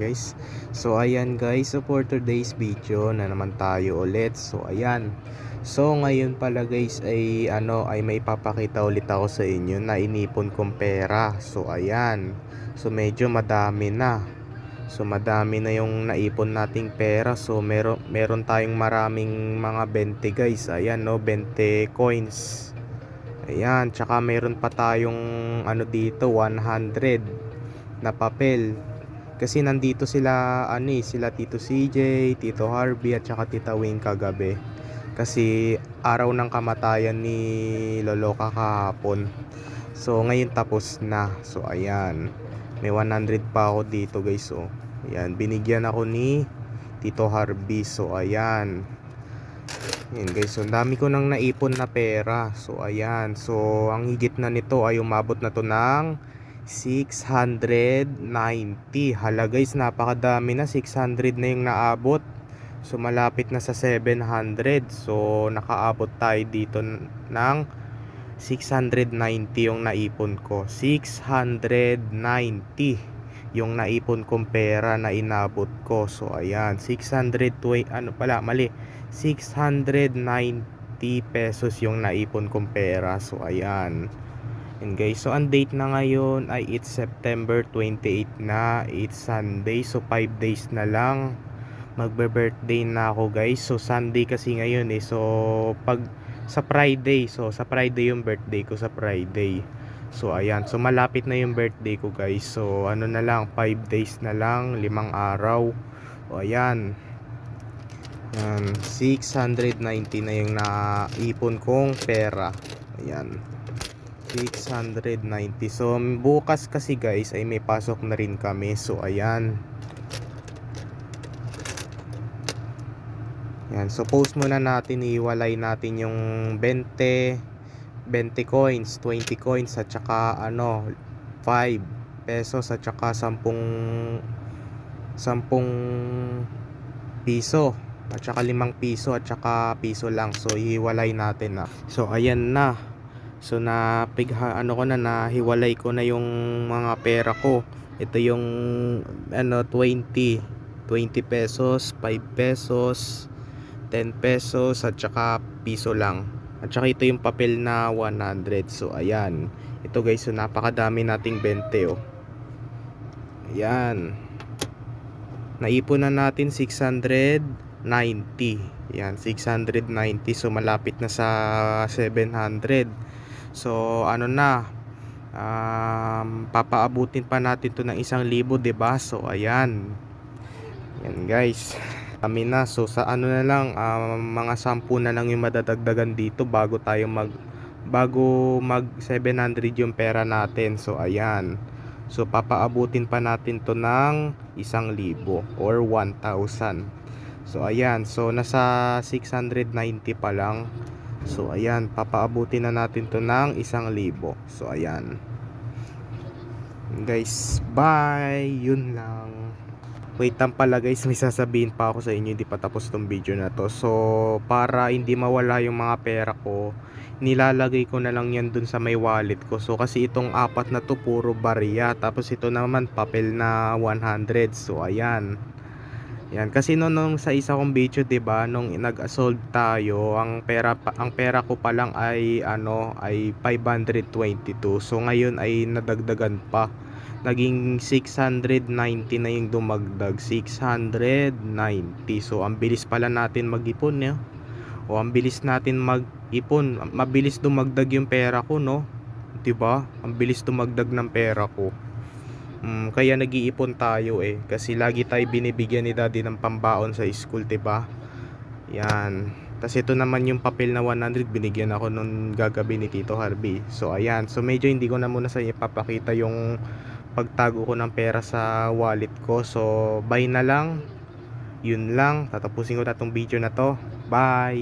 guys. So ayan guys. So for today's video na naman tayo ulit. So ayan. So ngayon pala guys ay ano ay may papakita ulit ako sa inyo na inipon kong pera. So ayan. So medyo madami na. So madami na yung naipon nating pera. So meron meron tayong maraming mga 20 guys. Ayan no? 20 coins. Ayan. Tsaka meron pa tayong ano dito 100 na papel kasi nandito sila ano eh, sila Tito CJ, Tito Harvey at saka Tita Wing kagabi. Kasi araw ng kamatayan ni Loloka kahapon. So ngayon tapos na. So ayan. May 100 pa ako dito guys. So ayan, binigyan ako ni Tito Harvey. So ayan. Ayan guys, so ang dami ko nang naipon na pera. So ayan, so ang higit na nito ay umabot na to ng 690 hala guys napakadami na. 600 na yung naabot. So malapit na sa 700 so nakaabot tayo dito ng 690 yung naipon ko. 690 yung naipon kong pera na inabot ko. So ayan. 620 ano pala mali. 690 pesos yung naipon kong pera. So ayan And guys, so ang date na ngayon ay it's September 28 na. It's Sunday, so 5 days na lang. Magbe-birthday na ako guys. So Sunday kasi ngayon eh. So pag sa Friday, so sa Friday yung birthday ko sa Friday. So ayan, so malapit na yung birthday ko guys. So ano na lang, 5 days na lang, limang araw. O ayan. Yan, 690 na yung naipon kong pera. Ayan. 690 so bukas kasi guys ay may pasok na rin kami. So ayan. Yan so post muna natin. Iwalay natin yung 20 20 coins 20 coins at saka ano 5 pesos at saka 10 10 piso. At saka 5 piso at saka piso lang. So ihiwalay natin na. So ayan na So na pigha, ano ko na nahiwalay ko na yung mga pera ko. Ito yung ano 20, 20 pesos, 5 pesos, 10 pesos at saka piso lang. At saka ito yung papel na 100. So ayan. Ito guys, so napakadami nating 20 oh. Ayan. Naipon na natin 690. Yan, 690. So malapit na sa 700. So ano na um, papaabutin pa natin to ng isang libo, ba? So ayan. Yan guys. Kami na. So sa ano na lang um, mga sampu na lang yung madadagdagan dito bago tayo mag bago mag 700 yung pera natin. So ayan. So papaabutin pa natin to ng isang libo or 1,000. So ayan. So nasa 690 pa lang. So ayan, papaabutin na natin to ng isang libo. So ayan. Guys, bye! Yun lang. Wait lang pala guys, may sasabihin pa ako sa inyo, hindi pa tapos tong video na to. So, para hindi mawala yung mga pera ko, nilalagay ko na lang yan dun sa may wallet ko. So, kasi itong apat na to, puro barya. Tapos ito naman, papel na 100. So, ayan. Yan kasi no nung sa isa kong video 'di ba nung nag-assault tayo, ang pera ang pera ko pa lang ay ano ay 522. So ngayon ay nadagdagan pa. Naging 690 na yung dumagdag. 690. So ang bilis pala natin mag-ipon, no? O ang bilis natin mag-ipon. Mabilis dumagdag yung pera ko, no? 'Di ba? Ang bilis dumagdag ng pera ko. Mm, kaya nag-iipon tayo eh kasi lagi tayo binibigyan ni daddy ng pambaon sa school, 'di ba? Yan. Tapos ito naman yung papel na 100 binigyan ako nung gagabi ni Tito Harvey. So ayan, so medyo hindi ko na muna sa inyo papakita yung pagtago ko ng pera sa wallet ko. So bye na lang. Yun lang, tatapusin ko na tong video na to. Bye.